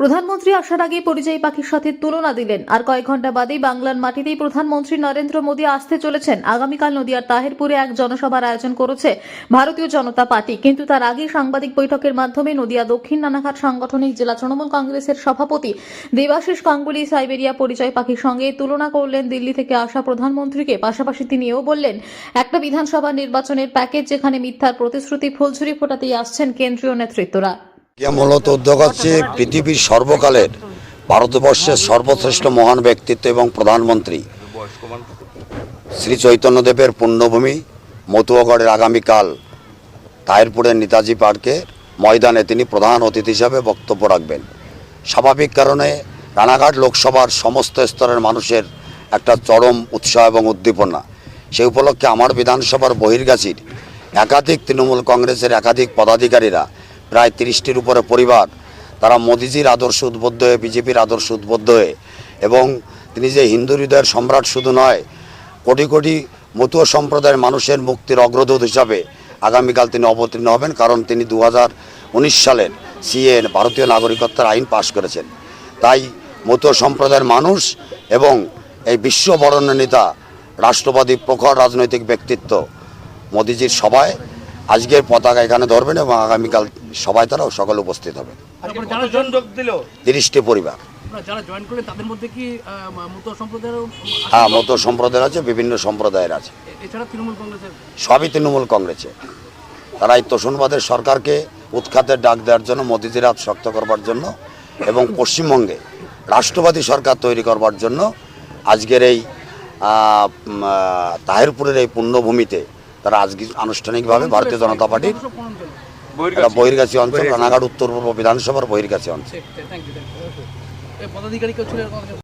প্রধানমন্ত্রী আসার আগেই পরিযায়ী পাখির সাথে তুলনা দিলেন। আর কয়েক ঘণ্টা বাদেই বাংলার মাটিতেই প্রধানমন্ত্রী নরেন্দ্র মোদী আসতে চলেছেন। আগামীকাল নদিয়ার তাহেরপুরে এক জনসভার আয়োজন করেছে ভারতীয় জনতা পার্টি। কিন্তু তার আগেই সাংবাদিক বৈঠকের মাধ্যমে নদিয়া দক্ষিণ নানাঘাট সাংগঠনিক জেলা তৃণমূল কংগ্রেসের সভাপতি দেবাশিস গাঙ্গুলি সাইবেরিয়া পরিচয় পাখির সঙ্গে তুলনা করলেন দিল্লি থেকে আসা প্রধানমন্ত্রীকে। পাশাপাশি তিনি এও বললেন, একটা বিধানসভা নির্বাচনের প্যাকেজ যেখানে মিথ্যার প্রতিশ্রুতি, ফুলঝুরি ফোটাতেই আসছেন কেন্দ্রীয় নেতৃত্বরা। ইয়া মূলত উদ্যোগ হচ্ছে পৃথিবীর সর্বকালের, ভারতবর্ষের সর্বশ্রেষ্ঠ মহান ব্যক্তিত্ব এবং প্রধানমন্ত্রী। শ্রী চৈতন্যদেবের পুণ্যভূমি মতুয়াগড়ের আগামীকাল তাহিরপুরের নেতাজি পার্কে ময়দানে তিনি প্রধান অতিথি হিসাবে বক্তব্য রাখবেন। স্বাভাবিক কারণে রানাঘাট লোকসভার সমস্ত স্তরের মানুষের একটা চরম উৎসাহ এবং উদ্দীপনা। সেই উপলক্ষে আমার বিধানসভার বহির্গাছির একাধিক তৃণমূল কংগ্রেসের একাধিক পদাধিকারীরা প্রায় তিরিশটির উপরে পরিবার। তারা মোদিজির আদর্শ উদ্বুদ্ধ হয়ে, বিজেপির আদর্শ উদ্বুদ্ধ হয়ে এবং তিনি যে হিন্দু হৃদয়ের সম্রাট শুধু নয়, কোটি কোটি মতুয়া সম্প্রদায়ের মানুষের মুক্তির অগ্রদূত হিসাবে আগামীকাল তিনি অবতীর্ণ হবেন কারণ তিনি দু হাজার উনিশ সালের সিএ ভারতীয় নাগরিকত্বের আইন পাশ করেছেন। তাই মতুয়া সম্প্রদায়ের মানুষ এবং এই বিশ্ব বরণ্য নেতা, রাষ্ট্রবাদী প্রখর রাজনৈতিক ব্যক্তিত্ব মোদিজির সবাই আজকের পতাকা এখানে ধরবেন এবং আগামীকাল সবাই তারাও সকলে উপস্থিত হবে। দিল? তিরিশটি পরিবার। হ্যাঁ মতো সম্প্রদায়ের আছে বিভিন্ন সম্প্রদায়ের আছে। সবই তৃণমূল কংগ্রেসে। তারা এই তোষণবাদের সরকারকে উৎখাতের ডাক দেওয়ার জন্য মোদিজির হাত শক্ত করবার জন্য এবং পশ্চিমবঙ্গে রাষ্ট্রবাদী সরকার তৈরি করবার জন্য আজকের এই তাহেরপুরের এই পুণ্যভূমিতে তারা আজকে আনুষ্ঠানিকভাবে ভারতীয় জনতা পার্টির একটা বহির্গাছী অঞ্চল রানাঘাট উত্তর পূর্ব বিধানসভার বহির্গাছি অঞ্চল। পদাধিকারী?